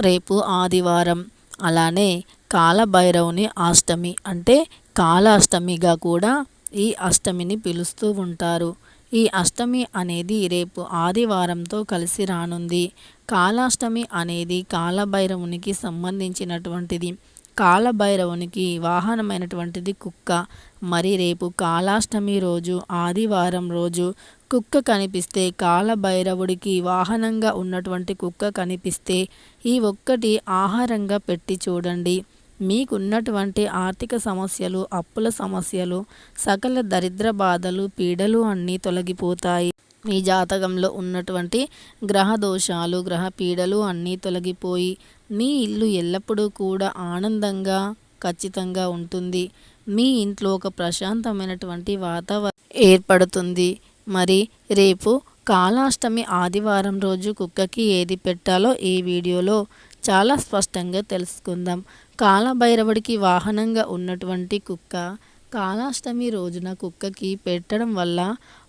రేపు ఆదివారం. అలానే కాలభైరవుని అష్టమి అంటే కాలాష్టమిగా కూడా ఈ అష్టమిని పిలుస్తూ ఉంటారు. ఈ అష్టమి అనేది రేపు ఆదివారంతో కలిసి రానుంది. కాలాష్టమి అనేది కాలభైరవునికి సంబంధించినటువంటిది. కాలభైరవునికి వాహనమైనటువంటిది కుక్క. మరి రేపు కాలాష్టమి రోజు ఆదివారం రోజు కుక్క కనిపిస్తే కాలభైరవుడికి వాహనంగా ఉన్నటువంటి కుక్క కనిపిస్తే ఈ ఒక్కటి ఆహారంగా పెట్టి చూడండి. మీకున్నటువంటి ఆర్థిక సమస్యలు అప్పుల సమస్యలు సకల దరిద్ర బాధలు పీడలు అన్నీ తొలగిపోతాయి. మీ జాతకంలో ఉన్నటువంటి గ్రహ దోషాలు గ్రహ పీడలు అన్నీ తొలగిపోయి మీ ఇల్లు ఎల్లప్పుడూ కూడా ఆనందంగా ఖచ్చితంగా ఉంటుంది. మీ ఇంట్లో ఒక ప్రశాంతమైనటువంటి వాతావరణం ఏర్పడుతుంది. మరి రేపు కాలాష్టమి ఆదివారం రోజు కుక్కకి ఏది పెట్టాలో ఈ వీడియోలో చాలా స్పష్టంగా తెలుసుకుందాం. కాలభైరవుడికి వాహనంగా ఉన్నటువంటి కుక్క కాలాష్టమి రోజున కుక్కకి పెట్టడం వల్ల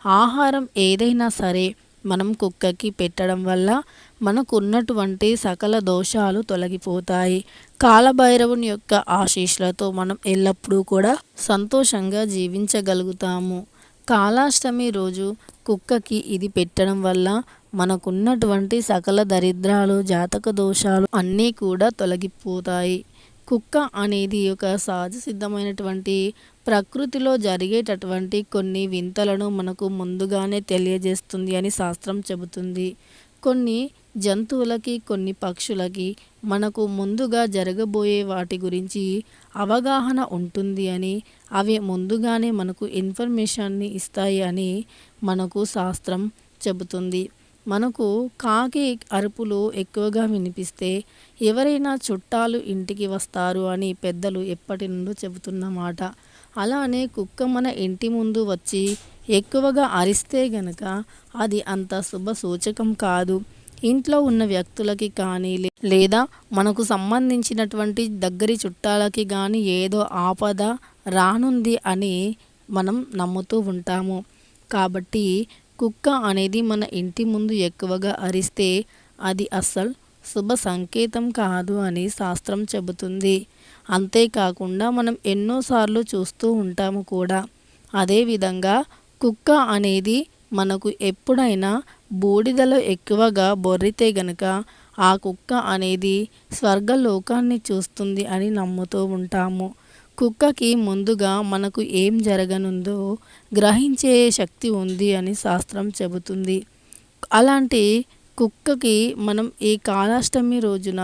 ఆహారం ఏదైనా సరే మనం కుక్కకి పెట్టడం వల్ల మనకు ఉన్నటువంటి సకల దోషాలు తొలగిపోతాయి. కాలభైరవుని యొక్క ఆశీస్సులతో మనం ఎల్లప్పుడూ కూడా సంతోషంగా జీవించగలుగుతాము. కాలాష్టమి రోజు కుక్కకి ఇది పెట్టడం వల్ల మనకున్నటువంటి సకల దరిద్రాలు జాతక దోషాలు అన్నీ కూడా తొలగిపోతాయి. కుక్క అనేది ఒక సహజ సిద్ధమైనటువంటి ప్రకృతిలో జరిగేటటువంటి కొన్ని వింతలను మనకు ముందుగానే తెలియజేస్తుంది అని శాస్త్రం చెబుతుంది. కొన్ని జంతువులకి కొన్ని పక్షులకి మనకు ముందుగా జరగబోయే వాటి గురించి అవగాహన ఉంటుంది అని అవి ముందుగానే మనకు ఇన్ఫర్మేషన్ని ఇస్తాయి అని మనకు శాస్త్రం చెబుతుంది. మనకు కాకి అరుపులు ఎక్కువగా వినిపిస్తే ఎవరైనా చుట్టాలు ఇంటికి వస్తారు అని పెద్దలు ఎప్పటి నుండో చెబుతున్నమాట. అలానే కుక్క మన ఇంటి ముందు వచ్చి ఎక్కువగా అరిస్తే గనక అది అంత శుభ సూచకం కాదు. ఇంట్లో ఉన్న వ్యక్తులకి కానీ లేదా మనకు సంబంధించినటువంటి దగ్గరి చుట్టాలకి కానీ ఏదో ఆపద రానుంది అని మనం నమ్ముతూ ఉంటాము. కాబట్టి కుక్క అనేది మన ఇంటి ముందు ఎక్కువగా అరిస్తే అది అస్సలు శుభ సంకేతం కాదు అని శాస్త్రం చెబుతుంది. అంతేకాకుండా మనం ఎన్నోసార్లు చూస్తూ ఉంటాము కూడా. అదేవిధంగా కుక్క అనేది మనకు ఎప్పుడైనా బూడిదలో ఎక్కువగా బొర్రితే గనక ఆ కుక్క అనేది స్వర్గలోకాన్ని చూస్తుంది అని నమ్ముతూ ఉంటాము. కుక్కకి ముందుగా మనకు ఏం జరగనుందో గ్రహించే శక్తి ఉంది అని శాస్త్రం చెబుతుంది. అలాంటి కుక్కకి మనం ఈ కాలాష్టమి రోజున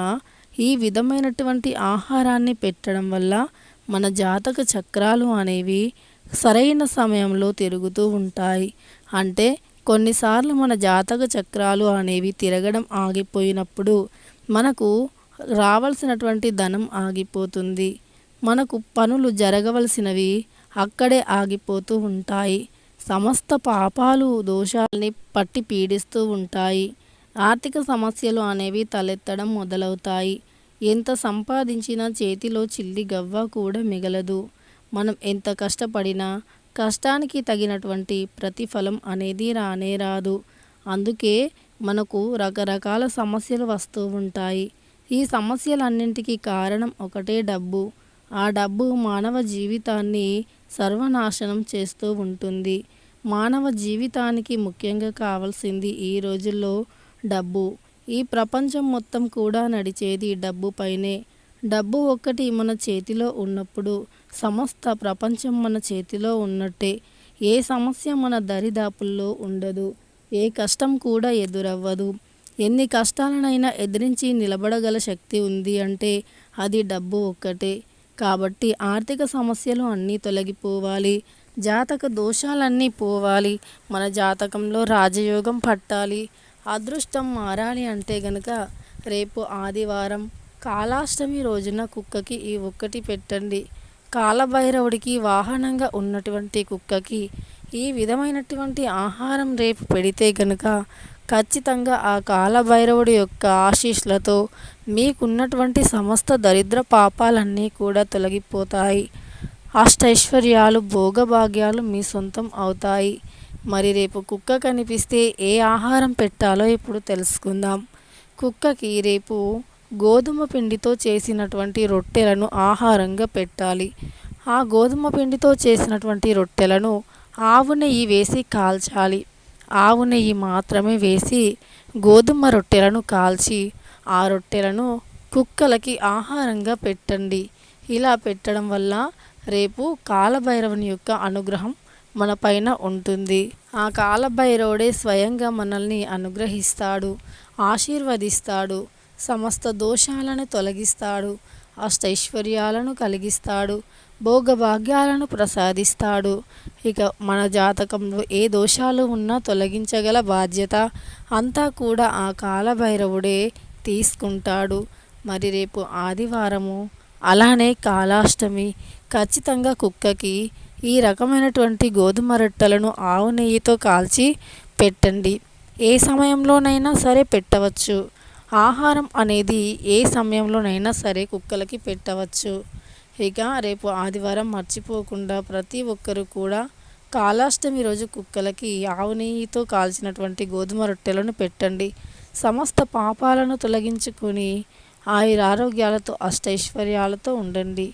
ఈ విధమైనటువంటి ఆహారాన్ని పెట్టడం వల్ల మన జాతక చక్రాలు అనేవి సరైన సమయంలో తిరుగుతూ ఉంటాయి. అంటే కొన్నిసార్లు మన జాతక చక్రాలు అనేవి తిరగడం ఆగిపోయినప్పుడు మనకు రావాల్సినటువంటి ధనం ఆగిపోతుంది. మనకు పనులు జరగవలసినవి అక్కడే ఆగిపోతూ ఉంటాయి. సమస్త పాపాలు దోషాలని పట్టి పీడిస్తూ ఉంటాయి. ఆర్థిక సమస్యలు అనేవి తలెత్తడం మొదలవుతాయి. ఎంత సంపాదించినా చేతిలో చిల్లి గవ్వ కూడా మిగలదు. మనం ఎంత కష్టపడినా కష్టానికి తగినటువంటి ప్రతిఫలం అనేది రానే రాదు. అందుకే మనకు రకరకాల సమస్యలు వస్తూ ఉంటాయి. ఈ సమస్యలన్నింటికీ కారణం ఒకటే డబ్బు. ఆ డబ్బు మానవ జీవితాన్ని సర్వనాశనం చేస్తూ ఉంటుంది. మానవ జీవితానికి ముఖ్యంగా కావాల్సింది ఈ రోజుల్లో డబ్బు. ఈ ప్రపంచం మొత్తం కూడా నడిచేది డబ్బు పైనే. డబ్బు ఒక్కటి మన చేతిలో ఉన్నప్పుడు సమస్త ప్రపంచం మన చేతిలో ఉన్నట్టే. ఏ సమస్య మన దరిదాపుల్లో ఉండదు. ఏ కష్టం కూడా ఎదురవ్వదు. ఎన్ని కష్టాలనైనా ఎదిరించి నిలబడగల శక్తి ఉంది అంటే అది డబ్బు ఒక్కటే. కాబట్టి ఆర్థిక సమస్యలు అన్నీ తొలగిపోవాలి. జాతక దోషాలన్నీ పోవాలి. మన జాతకంలో రాజయోగం పట్టాలి. అదృష్టం మారాలి అంటే గనక రేపు ఆదివారం కాలాష్టమి రోజున కుక్కకి ఈ ఒక్కటి పెట్టండి. కాలభైరవుడికి వాహనంగా ఉన్నటువంటి కుక్కకి ఈ విధమైనటువంటి ఆహారం రేపు పెడితే గనుక ఖచ్చితంగా ఆ కాలభైరవుడి యొక్క ఆశీస్సులతో మీకున్నటువంటి సమస్త దరిద్ర పాపాలన్నీ కూడా తొలగిపోతాయి. అష్టైశ్వర్యాలు భోగభాగ్యాలు మీ సొంతం అవుతాయి. మరి రేపు కుక్క కనిపిస్తే ఏ ఆహారం పెట్టాలో ఇప్పుడు తెలుసుకుందాం. కుక్కకి రేపు గోధుమ పిండితో చేసినటువంటి రొట్టెలను ఆహారంగా పెట్టాలి. ఆ గోధుమ పిండితో చేసినటువంటి రొట్టెలను ఆవు నెయ్యి వేసి కాల్చాలి. ఆవు నెయ్యి మాత్రమే వేసి గోధుమ రొట్టెలను కాల్చి ఆ రొట్టెలను కుక్కలకి ఆహారంగా పెట్టండి. ఇలా పెట్టడం వల్ల రేపు కాలభైరవుని యొక్క అనుగ్రహం మన పైన ఉంటుంది. ఆ కాలభైరవుడే స్వయంగా మనల్ని అనుగ్రహిస్తాడు ఆశీర్వదిస్తాడు సమస్త దోషాలను తొలగిస్తాడు అష్టైశ్వర్యాలను కలిగిస్తాడు భోగభాగ్యాలను ప్రసాదిస్తాడు. ఇక మన జాతకంలో ఏ దోషాలు ఉన్నా తొలగించగల బాధ్యత అంతా కూడా ఆ కాలభైరవుడే తీసుకుంటాడు. మరి రేపు ఆదివారము అలానే కాలాష్టమి ఖచ్చితంగా కుక్కకి ఈ రకమైనటువంటి గోధుమ రొట్టెలను ఆవు నెయ్యితో కాల్చి పెట్టండి. ఏ సమయంలోనైనా సరే పెట్టవచ్చు. ఆహారం అనేది ఏ సమయంలోనైనా సరే కుక్కలకి పెట్టవచ్చు. ఇక రేపు ఆదివారం మర్చిపోకుండా ప్రతి ఒక్కరు కూడా కాలాష్టమి రోజు కుక్కలకి ఆవు నెయ్యితో కాల్చినటువంటి గోధుమ రొట్టెలను పెట్టండి. సమస్త పాపాలను తొలగించుకొని ఆయుర ఆరోగ్యాలతో అష్టైశ్వర్యాలతో ఉండండి.